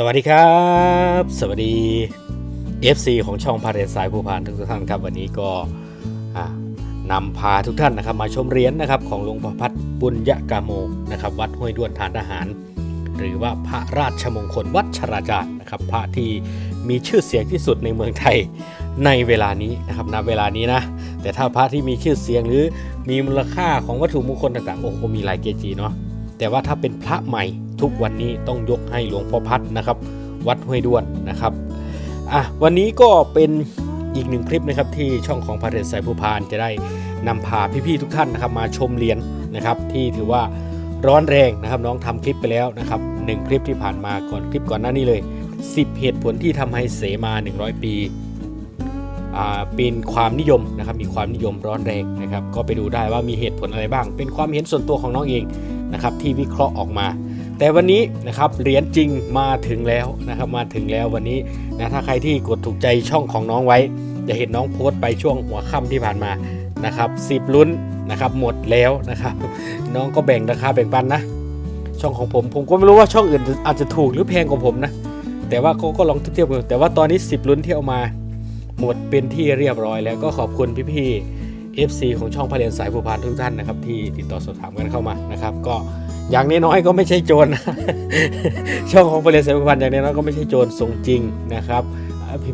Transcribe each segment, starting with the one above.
สวัสดีครับ สวัสดี FC ของช่องพาเรศสายภูพานทุกท่านครับวันนี้ก็นำพาทุกท่านนะครับ มาชมเหรียญนะครับของหลวงพ่อพัดบุญยกาโมนะครับ วัดห้วยด้วนฐานทหาร หรือว่าพระราชมงคลวัดชราจารย์นะครับ พระที่มีชื่อเสียงที่สุดในเมืองไทยในเวลานี้นะครับณเวลานี้นะแต่ถ้าพระที่มีชื่อเสียงหรือมีมูลค่าของวัตถุมงคลต่างๆโอ้โหมีหลายเกจิเนาะแต่ว่าถ้าเป็นพระใหม่ ทุกวันนี้ต้องยกให้หลวงพ่อพัดนะครับ วัดห้วยด้วนนะครับอะวันนี้ก็เป็นอีกหนึ่งคลิปนะครับที่ช่องของพระเดชสายภูพานจะได้นำพาพี่ๆทุกท่านนะครับมาชมเรียญนะครับ ที่ถือว่าร้อนแรงนะครับน้องทำคลิปไปแล้วนะครับหนึ่งคลิปที่ผ่านมาก่อนคลิปก่อนหน้านี้เลย 10 เหตุผลที่ทำให้เสมา 100 ปีอ่าเป็นความนิยมนะครับมีความนิยมร้อนแรงนะครับ ก็ไปดูได้ว่ามีเหตุผลอะไรบ้าง เป็นความเห็นส่วนตัวของน้องเองนะครับที่วิเคราะห์ออกมา แต่วันนี้นะครับเหรียญจริงมาถึงแล้วนะครับมาถึงแล้ววันนี้นะถ้าใครที่กดถูกใจช่องของน้องไว้ จะเห็นน้องโพสต์ไปช่วงหัวค่ำที่ผ่านมานะครับสิบลุ้นนะครับหมดแล้วนะครับ น้องก็แบ่งราคาแบ่งปันนะ ช่องของผมผมก็ไม่รู้ว่าช่องอื่นอาจจะถูกหรือแพงกว่าผมนะ แต่ว่าก็ก็ลองเทียบกันแต่ว่าตอนนี้ 10 ลุ้นที่เอามาหมดเป็นที่เรียบร้อยแล้วก็ขอบคุณพี่ๆ FC ของช่องพระเรียนสายภูพานทุกท่านนะครับที่ติดต่อสอบถามกันเข้ามานะครับ ก็ อย่างน้อยๆก็ไม่ใช่โจรนะช่องของพระเรียนสายภูพานอย่างน้อยๆก็ไม่ใช่โจรส่งจริงนะครับ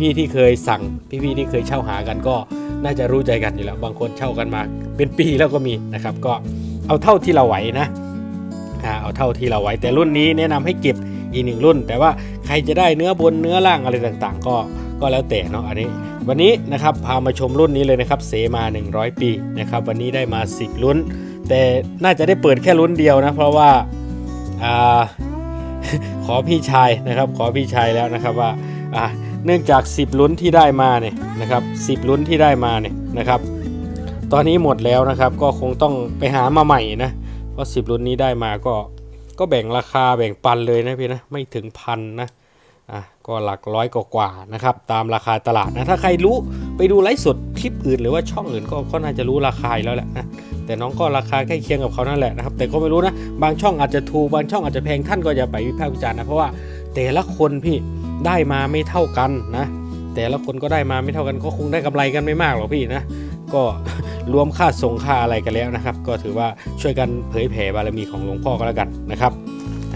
พี่ๆที่เคยสั่งพี่ๆที่เคยเช่าหากันก็น่าจะรู้ใจกันอยู่แล้ว บางคนเช่ากันมาเป็นปีแล้วก็มีนะครับ ก็เอาเท่าที่เราไหวนะเอาเท่าที่เราไหวแต่รุ่นนี้แนะนำให้เก็บอีกหนึ่งรุ่น แต่ว่าใครจะได้เนื้อบนเนื้อล่างอะไรต่างๆ ก็ก็แล้วแต่เนาะอันนี้ วันนี้นะครับพามาชมรุ่นนี้เลยนะครับเสมา 100 ปีนะครับวันนี้ได้มา 10 รุ่น แต่น่าจะได้เปิดแค่รุ่นเดียวนะ เพราะว่าอ่าขอพี่ชายนะครับ ขอพี่ชายแล้วนะครับว่าอ่าเนื่องจาก 10 ลุ้นที่ได้มาเนี่ยนะครับ10ลุ้นที่ได้มาเนี่ยนะครับ ตอนนี้หมดแล้วนะครับก็คงต้องไปหามาใหม่นะเพราะ10 ลุ้นนี้ได้มาก็ก็แบ่งราคาแบ่งปันเลยนะพี่นะไม่ถึงพันนะอะก็หลักร้อยกว่าๆนะครับตามราคาตลาดนะถ้าใครรู้ไปดูไลฟ์สด คลิปอื่นหรือว่าช่องอื่นก็ก็น่าจะรู้ราคาแล้วแหละนะแต่น้องก็ราคาใกล้เคียงกับเขานั่นแหละนะครับ แต่ก็ไม่รู้นะ บางช่องอาจจะถูกบางช่องอาจจะแพงท่านก็อย่าไปวิพากษ์วิจารณ์นะเพราะว่าแต่ละคนพี่ได้มาไม่เท่ากันนะ แต่ละคนก็ได้มาไม่เท่ากันก็คงได้กำไรกันไม่มากหรอกพี่นะก็รวมค่าส่งค่าอะไรกันแล้วนะครับ ก็ถือว่าช่วยกันเผยแผ่บารมีของหลวงพ่อก็แล้วกันนะครับ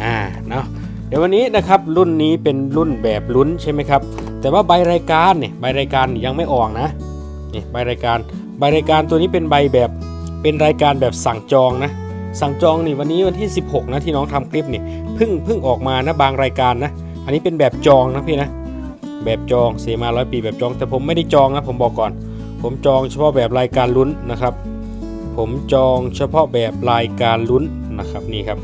อ่าเนาะเดี๋ยววันนี้นะครับรุ่นนี้เป็นรุ่นแบบลุ้นใช่ไหมครับแต่ว่าใบรายการเนี่ยใบรายการยังไม่ออกนะ นี่ใบรายการใบรายการตัวนี้เป็นใบแบบเป็นรายการแบบสั่งจองนะสั่งจองนี่วันนี้วันที่ 16 นะที่น้องทำคลิปนี่เพิ่งเพิ่งออกมานะบางรายการนะ อันนี้เป็นแบบจองนะพี่นะแบบจองเสมาร้อยปีแบบจอง แต่ผมไม่ได้จองนะผมบอกก่อน ผมจองเฉพาะแบบรายการลุ้นนะครับ ผมจองเฉพาะแบบรายการลุ้นนะครับนี่ครับ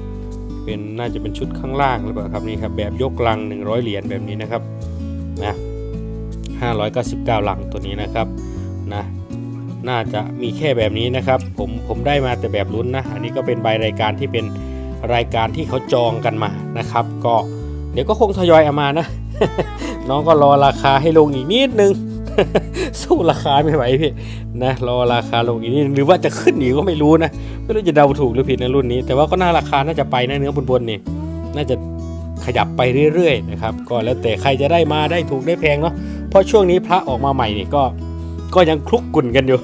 เป็นน่าจะเป็นชุดข้างล่างหรือเปล่าครับนี่ครับแบบยกลัง 100 เหรียญแบบนี้นะครับนะ599ลังตัวนี้นะครับ นะ น่าจะมีแค่แบบนี้นะครับ ผมผมได้มาแต่แบบลุ้นนะ อันนี้ก็เป็นใบรายการที่เป็นรายการที่เขาจองกันมานะครับ ก็เดี๋ยวก็คงทยอยเอามานะ น้องก็รอราคาให้ลงอีกนิดนึง สู้ราคาไม่ไหวพี่นะรอราคาลงอีกนิดหรือว่าจะขึ้นอีกก็ไม่รู้นะไม่รู้จะเดาถูกหรือผิดในรุ่นนี้ แต่ว่าก็น่าราคาน่าจะไปนะเนื้อบนๆนี่น่าจะขยับไปเรื่อยๆนะครับ ก็แล้วแต่ใครจะได้มาได้ถูกได้แพงเนาะเพราะช่วงนี้พระออกมาใหม่นี่ก็ ก็ยังคลุกกุ่นกันอยู่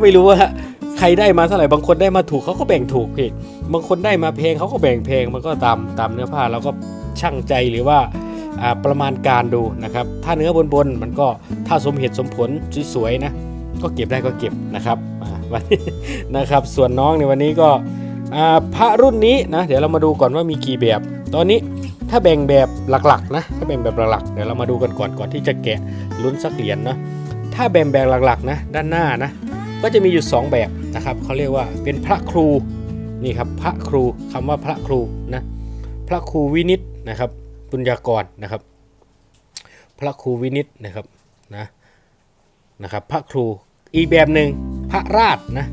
ไม่รู้ว่าใครได้มาเท่าไหร่บางคนได้มาถูกเขาก็แบ่งถูกพี่บางคนได้มาแพลงเขาก็แบ่งแพลงมันก็ตามตามเนื้อผ้าเราก็ช่างใจหรือว่าประมาณการดูนะครับ ถ้าเนื้อบนๆมันก็ถ้าสมเหตุสมผลสวยๆนะก็เก็บได้ก็เก็บนะครับวันนี้นะครับ ส่วนน้องในวันนี้ก็พระรุ่นนี้นะเดี๋ยวเรามาดูก่อนว่ามีกี่แบบ ตอนนี้ถ้าแบ่งแบบหลักๆนะถ้าแบ่งแบบหลักๆเดี๋ยวเรามาดูกันก่อนก่อนที่จะแกะลุ้นสักเหรียญนะ ถ้าแบ่งแบบหลักๆนะด้านหน้านะก็จะมีอยู่ 2 แบบนะครับเขาเรียกว่าเป็นพระครูนี่ครับพระครูคำว่าพระครูนะพระครูวินิตนะครับปุญญากรนะครับ พระครูวินิตนะครับนะนะครับพระครูอีกแบบหนึ่งพระราชนะ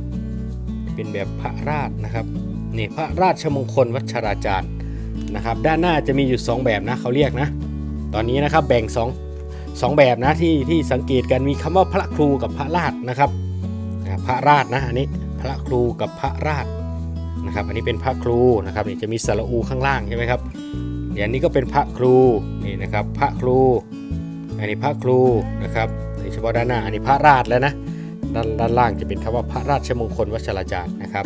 เป็นแบบพระราชนะครับนี่พระราชมงคลวัชราจารย์นะครับ ด้านหน้าจะมีอยู่ 2 แบบนะเขาเรียกนะ ตอนนี้นะครับแบ่ง 2 2 แบบนะที่ที่สังเกตกันมีคำว่าพระครูกับพระราชนะครับพระราชนะอันนี้พระครูกับพระราชนะครับ อันนี้เป็นพระครูนะครับนี่จะมีสระอูข้างล่างใช่ไหมครับเหรียญนี้ก็เป็นพระครูนี่นะครับพระครู อันนี้พระครูนะครับเฉพาะด้านหน้าอันนี้พระราชแล้วนะด้านด้านล่างจะเป็นคำว่าพระราชมงคลวัชราจารย์นะครับ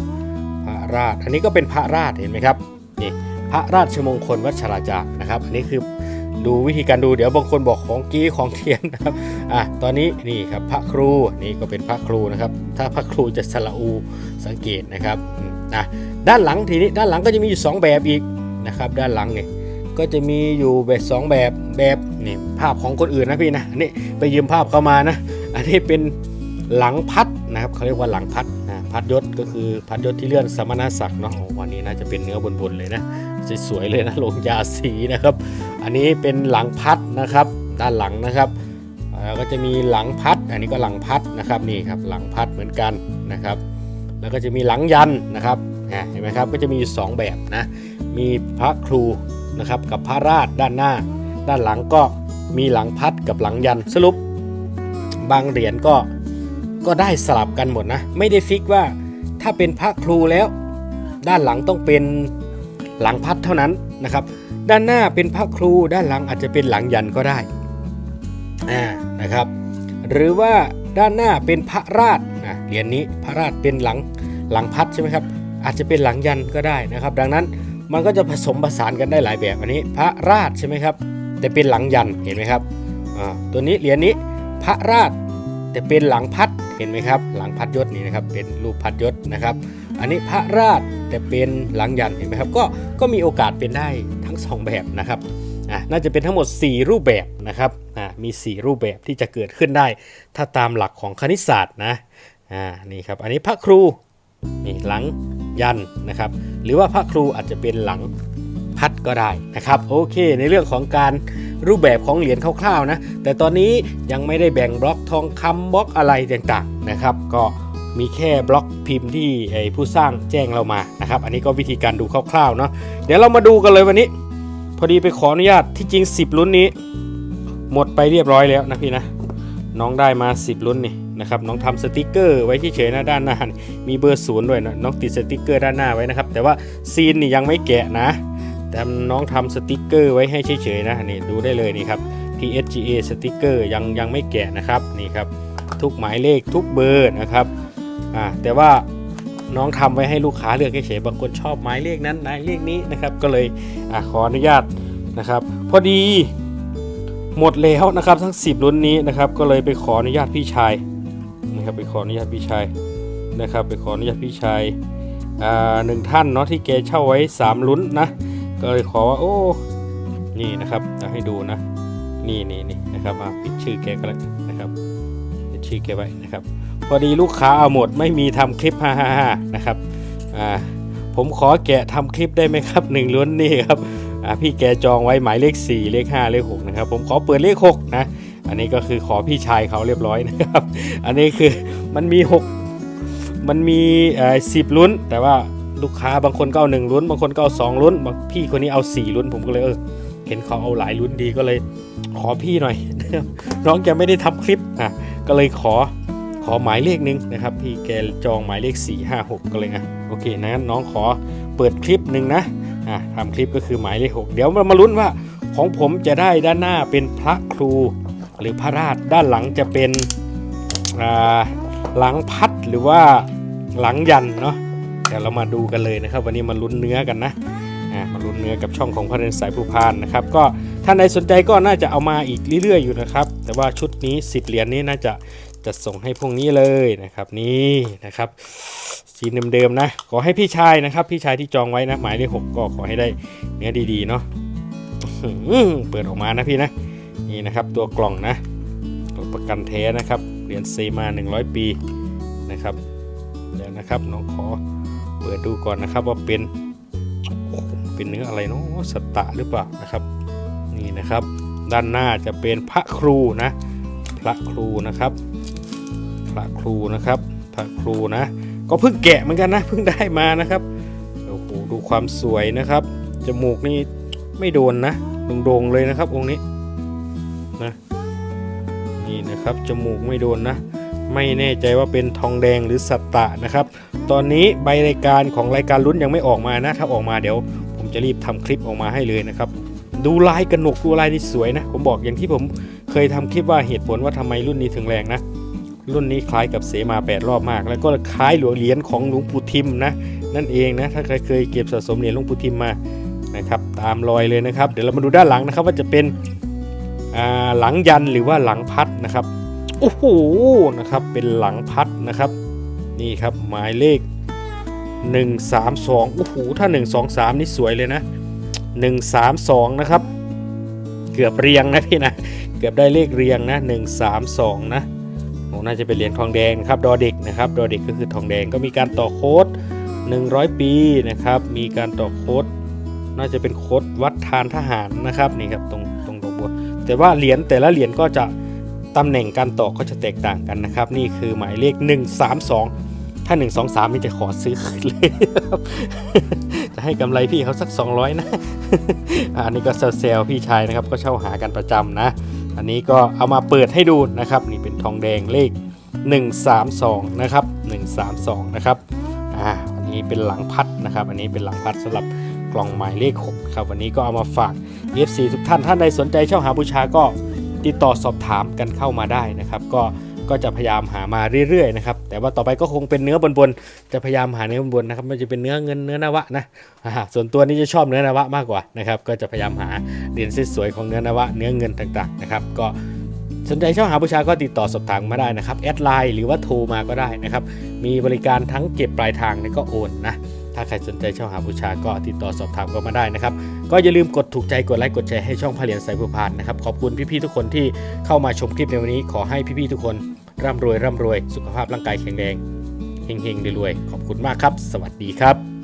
พระราชอันนี้ก็เป็นพระราชเห็นไหมครับนี่พระราชมงคลวัชราจารย์นะครับ อันนี้คือ ดูวิธีการดูเดี๋ยวบางคนบอกของกี้ของเทียนนะครับอะตอนนี้นี่ครับพระครูนี่ก็เป็นพระครูนะครับ ถ้าพระครูจะสละอูสังเกตนะครับอะด้านหลังทีนี้ด้านหลังก็จะมีอยู่สองแบบอีกนะครับ ด้านหลังเนี่ยก็จะมีอยู่แบบสองแบบแบบนี่ภาพของคนอื่นนะพี่นะอันนี้ไปยืมภาพเข้ามานะ อันนี้เป็นหลังพัดนะครับเขาเรียกว่าหลังพัดนะพัดยศก็คือพัดยศที่เลื่อนสมณศักดิ์เนาะวันนี้น่าจะเป็นเนื้อบนๆเลยนะสวยๆเลยนะลงยาสีนะครับ อันนี้เป็นหลังพัดนะครับ ด้านหลังนะครับแล้วก็จะมีหลังพัด อันนี้ก็หลังพัดนะครับนี่ครับหลังพัดเหมือนกันนะครับ แล้วก็จะมีหลังยันนะครับเห็นไหมครับก็จะมีอยู่สองแบบนะมีพระครูนะครับกับพระราชด้านหน้า ด้านหลังก็มีหลังพัดกับหลังยันสรุป บางเหรียญก็ก็ได้สลับกันหมดนะ ไม่ได้ฟิกว่าถ้าเป็นพระครูแล้ว ด้านหลังต้องเป็นหลังพัดเท่านั้น นะครับ ด้านหน้าเป็นพระครูด้านหลังอาจจะเป็นหลังยันก็ได้อ่านะครับ หรือว่าด้านหน้าเป็นพระราชนะเหรียญนี้พระราชเป็นหลังหลังพัดใช่ไหมครับ อาจจะเป็นหลังยันก็ได้นะครับ ดังนั้นมันก็จะผสมผสานกันได้หลายแบบอันนี้พระราชใช่ไหมครับ แต่เป็นหลังยันเห็นไหมครับตัวนี้เหรียญนี้พระราชแต่เป็นหลังพัดเห็นไหมครับ หลังพัดยศนี่นะครับเป็นรูปพัดยศนะครับ อันนี้พระราชแต่เป็นหลังยันเห็นไหมครับก็ก็มีโอกาสเป็นได้ทั้งสองแบบนะครับอะน่าจะเป็นทั้งหมด 4 รูปแบบนะครับอะมี 4 รูปแบบที่จะเกิดขึ้นได้ ถ้าตามหลักของคณิตศาสตร์นะอ่านี่ครับอันนี้พระครูนี่หลังยันนะครับ หรือว่าพระครูอาจจะเป็นหลังพัดก็ได้นะครับโอเค ในเรื่องของการรูปแบบของเหรียญคร่าวๆนะแต่ตอนนี้ยังไม่ได้แบ่งบล็อกทองคำบล็อกอะไรต่างๆนะครับ ก็ มีแค่บล็อกพิมพ์ที่ไอ้ผู้สร้างแจ้งเรามานะครับ อันนี้ก็วิธีการดูคร่าวๆเนาะเดี๋ยวเรามาดูกันเลยวันนี้ พอดีไปขออนุญาตที่จริง 10รุ่นนี้ หมดไปเรียบร้อยแล้วนะพี่นะ น้องได้มา 10รุ่นนี่นะครับน้องทำสติกเกอร์ไว้เฉยๆนะด้านหน้ามีเบอร์ศูนย์ด้วยนะน้องติดสติกเกอร์ด้านหน้าไว้นะครับ แต่ว่าซีนนี่ยังไม่แกะนะ แต่น้องทำสติกเกอร์ไว้ให้เฉยๆนะนี่ดูได้เลยนี่ครับ PSGA สติกเกอร์ยังยังไม่แกะนะครับนี่ครับทุกหมายเลขทุกเบอร์นะครับ อ่าแต่ว่าน้องทำไว้ให้ลูกค้าเลือกเฉยๆบางคนชอบหมายเลขนั้นหมายเลขนี้นะครับ ก็เลยอขออนุญาตนะครับ พอดีหมดแล้วนะครับทั้ง 10 รุ่นนี้นะครับ ก็เลยไปขออนุญาตพี่ชายนะครับไปขออนุญาตพี่ชายนะครับ ไปขออนุญาตพี่ชายอ่าหนึ่งท่านเนาะที่แกเช่าไว้ 3 ลุ้นนะ ก็เลยขอว่าโอ้นี่นะครับจะให้ดูนะ นี่นี่นี่นะครับอะปิดชื่อแกก็แล้วกันนะครับ ชื่อแกไว้นะครับ พอดีลูกค้าเอาหมดไม่มีทำคลิปฮ่าฮ่าฮ่านะครับอ่าผมขอแกะทำคลิปได้ไหมครับหนึ่งล้วนนี่ครับอ่าพี่แกจองไว้หมายเลข 4 เลข 5 เลข6นะครับผมขอเปิดเลข6นะอันนี้ก็คือขอพี่ชายเขาเรียบร้อยนะครับ อันนี้คือมันมี 6 มันมีสิบลุ้น แต่ว่าลูกค้าบางคนก็เอาหนึ่งลุ้น บางคนก็เอาสองลุ้นบางพี่คนนี้เอาสี่ลุ้นผมก็เลยเออเห็นเขาเอาหลายลุ้นดีก็เลย ขอพี่หน่อย น้องแกไม่ได้ทำคลิปอะก็เลยขอขอหมายเลขหนึงนะครับ พี่แกจองหมายเลข 4 5 6 ก็เลยอะโอเคนะงั้นน้องขอเปิดคลิปหนึ่งนะอะทำคลิปก็คือหมายเลข 6 เดี๋ยวมามาลุ้นว่าของผมจะได้ด้านหน้าเป็นพระครู หรือพระราชด้านหลังจะเป็นอ่าหลังพัดหรือว่าหลังยันเนาะเดี๋ยวเรามาดูกันเลยนะครับ วันนี้มาลุ้นเนื้อกันนะอ่ามาลุ้นเนื้อกับช่องของพระเรนสายผู้พานนะครับ ก็ ท่านใดสนใจก็น่าจะเอามาอีกเรื่อยๆอยู่นะครับ แต่ว่าชุดนี้ 10 เหรียญนี้น่าจะจะส่งให้พวกนี้เลยนะครับนี่นะครับสีเดิมๆนะ ขอให้พี่ชายนะครับ พี่ชายที่จองไว้นะหมายเลขหกก็ขอให้ได้เนื้อดีๆเนาะเปิดออกมานะพี่นะนี่นะครับตัวกล่องนะตัวประกันแท้นะครับเหรียญซีมา 100 ปีนะครับเดี๋ยวนะครับน้องขอเปิดดูก่อนนะครับว่าเป็นเป็นเนื้ออะไรเนาะสตตะหรือเปล่านะครับ นี่นะครับ ด้านหน้าจะเป็นพระครูนะ พระครูนะครับ พระครูนะครับ พระครูนะ ก็เพิ่งแกะเหมือนกันนะเพิ่งได้มานะครับโอ้โหดูความสวยนะครับจมูกนี่ไม่โดนนะโด่งๆเลยนะครับ องค์นี้นะนี่นะครับจมูกไม่โดนนะ ไม่แน่ใจว่าเป็นทองแดงหรือสัตตะนะครับ ตอนนี้ใบรายการของรายการลุ้นยังไม่ออกมานะ ถ้าออกมาเดี๋ยว ผมจะรีบทำคลิปออกมาให้เลยนะครับ ดูลายกระหนกดูลายนี่สวยนะ ผมบอกอย่างที่ผมเคยทำคลิปว่าเหตุผลว่าทำไมรุ่นนี้ถึงแรงนะ รุ่นนี้คล้ายกับเสมาแปดรอบมาก แล้วก็คล้ายหลวงเหรียญของหลวงปู่ทิมนะ นั่นเองนะ ถ้าใครเคยเก็บสะสมเหรียญหลวงปู่ทิมมานะครับตามรอยเลยนะครับ เดี๋ยวเรามาดูด้านหลังนะครับ ว่าจะเป็นหลังยันหรือว่าหลังพัดนะครับโอ้โหนะครับเป็นหลังพัดนะครับ นี่ครับหมายเลข 132โอ้โหถ้า 123 นี่สวยเลยนะ 132 นะครับ เกือบเรียงนะพี่นะ เกือบได้เลขเรียงนะ 132 นะโอ้น่าจะเป็นเหรียญทองแดงครับ ดอเด็กนะครับ ดอเด็กก็คือทองแดง ก็มีการต่อโค้ด 100 ปีนะครับ มีการต่อโค้ด น่าจะเป็นโค้ดวัดทานทหารนะครับนี่ครับตรงตรงดอกบัว แต่ว่าเหรียญแต่ละเหรียญก็จะตำแหน่งการต่อก็จะแตกต่างกันนะครับ นี่คือหมายเลข 132 ถ้า 1 2 3นี่จะขอซื้อคืนเลยครับ จะให้กำไรพี่เขาสัก 200 นะอันนี้ก็เซลล์พี่ชายนะครับก็เช่าหากันประจำนะ อันนี้ก็เอามาเปิดให้ดูนะครับ นี่เป็นทองแดงเลข 132 นะครับ 132 นะครับอ่าอันนี้เป็นหลังพัดนะครับ อันนี้เป็นหลังพัดสำหรับกล่องหมายเลข6ครับวันนี้ก็เอามาฝาก FC ทุกท่านท่านใดสนใจเช่าหาบูชาก็ติดต่อสอบถามกันเข้ามาได้นะครับ ก็ ก็จะพยายามหามาเรื่อยๆนะครับแต่ว่าต่อไปก็คงเป็นเนื้อบนๆจะพยายามหาเนื้อบนๆนะครับไม่จะเป็นเนื้อเงินเนื้อนวะนะส่วนตัวนี้จะชอบเนื้อนวะมากกว่านะครับก็จะพยายามหาเหรียญสวยๆของเนื้อนวะเนื้อเงินต่างๆนะครับก็สนใจเช่าหาบูชาก็ติดต่อสอบถามมาได้นะครับแอดไลน์หรือว่าโทรมาก็ได้นะครับมีบริการทั้งเก็บปลายทางและก็โอนนะถ้าใครสนใจเช่าหาบูชาก็ติดต่อสอบถามก็มาได้นะครับ ก็อย่าลืมกดถูกใจกดไลค์กดแชร์ให้ช่องพระเหรียญสายผู้พานนะครับ ขอบคุณพี่ๆทุกคนที่เข้ามาชมคลิปในวันนี้ ขอให้พี่ๆทุกคน ร่ำรวยร่ำรวย สุขภาพร่างกายแข็งแรงเฮงๆรวยๆขอบคุณมากครับ สวัสดีครับ